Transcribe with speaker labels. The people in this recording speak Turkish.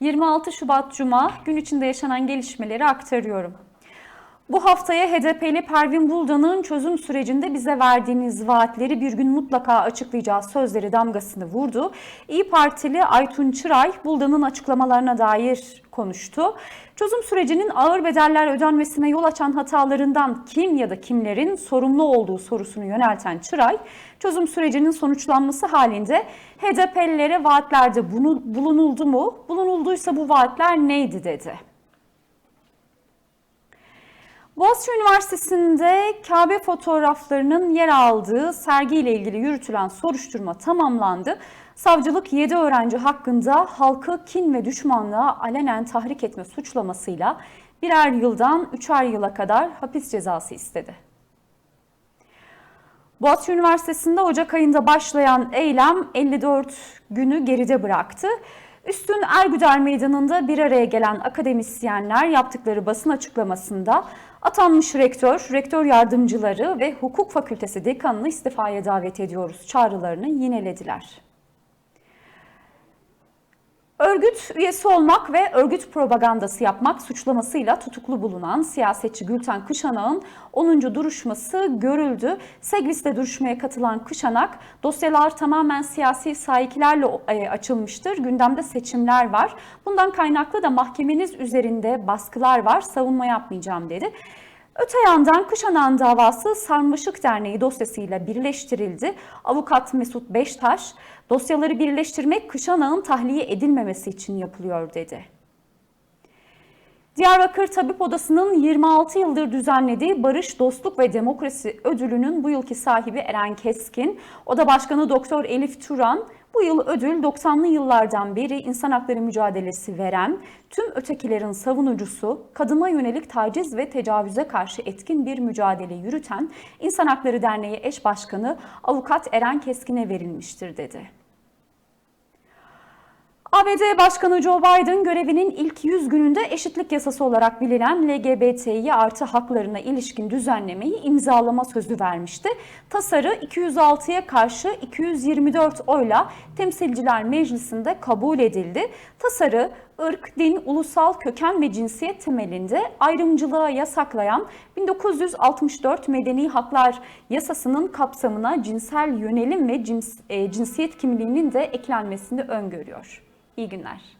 Speaker 1: 26 Şubat Cuma gün içinde yaşanan gelişmeleri aktarıyorum. Bu haftaya HDP'li Pervin Buldan'ın çözüm sürecinde bize verdiğiniz vaatleri bir gün mutlaka açıklayacağı sözleri damgasını vurdu. İyi Partili Aytun Çıray Buldan'ın açıklamalarına dair konuştu. Çözüm sürecinin ağır bedeller ödenmesine yol açan hatalarından kim ya da kimlerin sorumlu olduğu sorusunu yönelten Çıray, çözüm sürecinin sonuçlanması halinde HDP'lilere vaatlerde bunu, bulunuldu mu, bulunulduysa bu vaatler neydi dedi. Boğaziçi Üniversitesi'nde Kabe fotoğraflarının yer aldığı sergiyle ilgili yürütülen soruşturma tamamlandı. Savcılık 7 öğrenci hakkında halkı kin ve düşmanlığa alenen tahrik etme suçlamasıyla birer yıldan üçer yıla kadar hapis cezası istedi. Boğaziçi Üniversitesi'nde Ocak ayında başlayan eylem 54 günü geride bıraktı. Üstün Ergüder Meydanı'nda bir araya gelen akademisyenler yaptıkları basın açıklamasında atanmış rektör, rektör yardımcıları ve hukuk fakültesi dekanını istifaya davet ediyoruz çağrılarını yinelediler. Örgüt üyesi olmak ve örgüt propagandası yapmak suçlamasıyla tutuklu bulunan siyasetçi Gülten Kışanak'ın 10. duruşması görüldü. Segvis'te duruşmaya katılan Kışanak, dosyalar tamamen siyasi sahikilerle e, açılmıştır. Gündemde seçimler var. Bundan kaynaklı da mahkemeniz üzerinde baskılar var. Savunma yapmayacağım dedi. Öte yandan Kışanan davası Sarmaşık Derneği dosyasıyla birleştirildi. Avukat Mesut Beştaş, dosyaları birleştirmek Kışanak'ın tahliye edilmemesi için yapılıyor dedi. Diyarbakır Tabip Odası'nın 26 yıldır düzenlediği Barış, Dostluk ve Demokrasi ödülünün bu yılki sahibi Eren Keskin, Oda Başkanı Doktor Elif Turan, bu yıl ödül 90'lı yıllardan beri insan hakları mücadelesi veren, tüm ötekilerin savunucusu, kadına yönelik taciz ve tecavüze karşı etkin bir mücadele yürüten İnsan Hakları Derneği eş başkanı avukat Eren Keskin'e verilmiştir dedi. ABD Başkanı Joe Biden görevinin ilk 100 gününde eşitlik yasası olarak bilinen LGBTİ artı haklarına ilişkin düzenlemeyi imzalama sözü vermişti. Tasarı 206'ya karşı 224 oyla Temsilciler Meclisi'nde kabul edildi. Tasarı ırk, din, ulusal köken ve cinsiyet temelinde ayrımcılığa yasaklayan 1964 Medeni Haklar Yasası'nın kapsamına cinsel yönelim ve cins, e, cinsiyet kimliğinin de eklenmesini öngörüyor. İyi günler.